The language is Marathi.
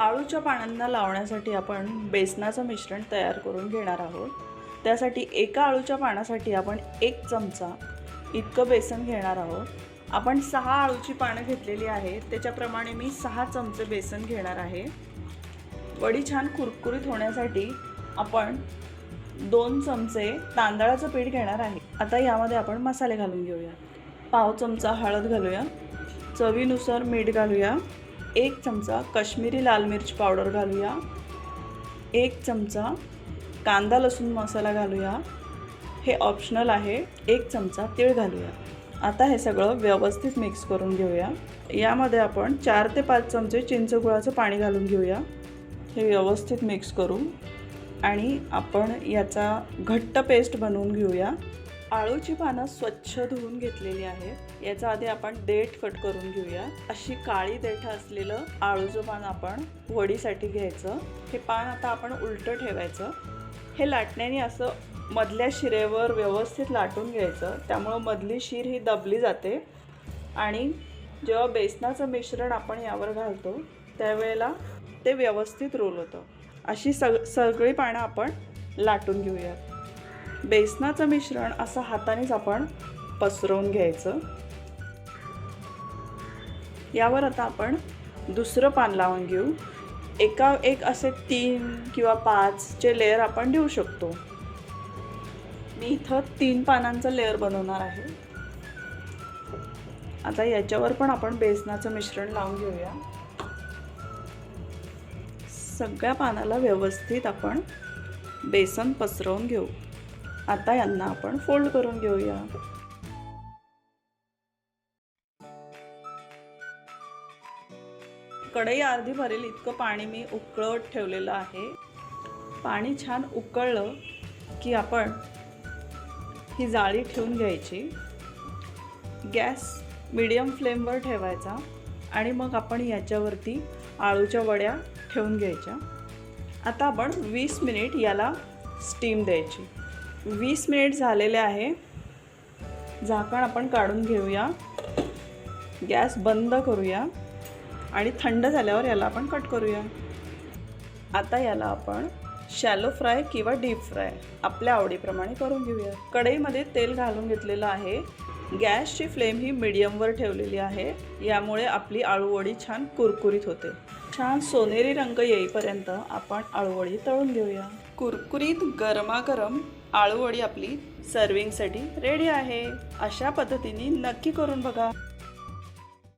आळूच्या पानांना लावण्यासाठी आपण बेसनाचं मिश्रण तयार करून घेणार आहोत. त्यासाठी एका आळूच्या पानासाठी आपण एक चमचा इतकं बेसन घेणार आहोत. आपण सहा आळूची पानं घेतलेली आहेत. त्याच्याप्रमाणे मी सहा चमचे बेसन घेणार आहे. वडी छान कुरकुरीत होण्यासाठी आपण दोन चमचे तांदळाचं पीठ घेणार आहे. आता यामध्ये आपण मसाले घालून घेऊया. पाव चमचा हळद घालूया. चवीनुसार मीठ घालूया. एक चमचा काश्मीरी लाल मिर्च पावडर घालूया. एक चमचा कांदा लसूण मसाला घालूया. हे ऑप्शनल आहे. एक चमचा तीळ घालूया. आता हे सगळं व्यवस्थित मिक्स करून घेऊया. यामध्ये आपण चार ते पाच चमचे चिंचगुळाचं पाणी घालून घेऊया. हे व्यवस्थित मिक्स करू आणि आपण याचा घट्ट पेस्ट बनवून घेऊया. आळूची पानं स्वच्छ धुवून घेतलेली आहेत याचा आधी आपण देठ कट करून घेऊया. अशी काळी देठ असलेलं आळूचं पान आपण वडीसाठी घ्यायचं. हे पान आता आपण उलटं ठेवायचं. हे लाटण्याने असं मधल्या शिरेवर व्यवस्थित लाटून घ्यायचं. त्यामुळं मधली शिर ही दबली जाते. आणि जेव्हा बेसनाचं मिश्रण आपण यावर घालतो त्यावेळेला ते व्यवस्थित रोल होतं. अशी सग सगळी पानं आपण लाटून घेऊया बेसनाचं मिश्रण असं हातानेच आपण पसरवून घ्यायचं. यावर आता आपण दुसरं पान लावून घेऊ. एका एक असे तीन किंवा पाचचे लेअर आपण देऊ शकतो. मी इथं तीन पानांचं लेअर बनवणार आहे. आता याच्यावर पण आपण बेसनाचं मिश्रण लावून घेऊया. सगळ्या पानाला व्यवस्थित आपण बेसन पसरवून घेऊ. आता यांना आपण फोल्ड करून घेऊया. कढई अर्धी भरेल इतकं पाणी मी उकळत ठेवलेलं आहे. पाणी छान उकळलं की आपण ही जाळी ठेवून घ्यायची. गॅस मिडियम फ्लेमवर ठेवायचा आणि मग आपण याच्यावरती आळूच्या वड्या ठेवून घ्यायच्या. आता आपण वीस मिनिट याला स्टीम द्यायची. वीस मिनिट झालेले आहे. झाकण आपण काढून घेऊया. गॅस बंद करूया. आणि थंड झाल्यावर याला आपण कट करूया. आता याला आपण शॅलो फ्राय किंवा डीप फ्राय आपल्या आवडीप्रमाणे करून घेऊया. कढईमध्ये तेल घालून घेतलेलं आहे. गॅसची फ्लेम ही मिडियमवर ठेवलेली आहे. यामुळे आपली आळूवडी छान कुरकुरीत होते. छान सोनेरी रंग येईपर्यंत आपण आळूवडी तळून घेऊया. कुरकुरीत गरमागरम आळूवडी आपली सर्विंगसाठी रेडी आहे. अशा पद्धतीने नक्की करून बघा.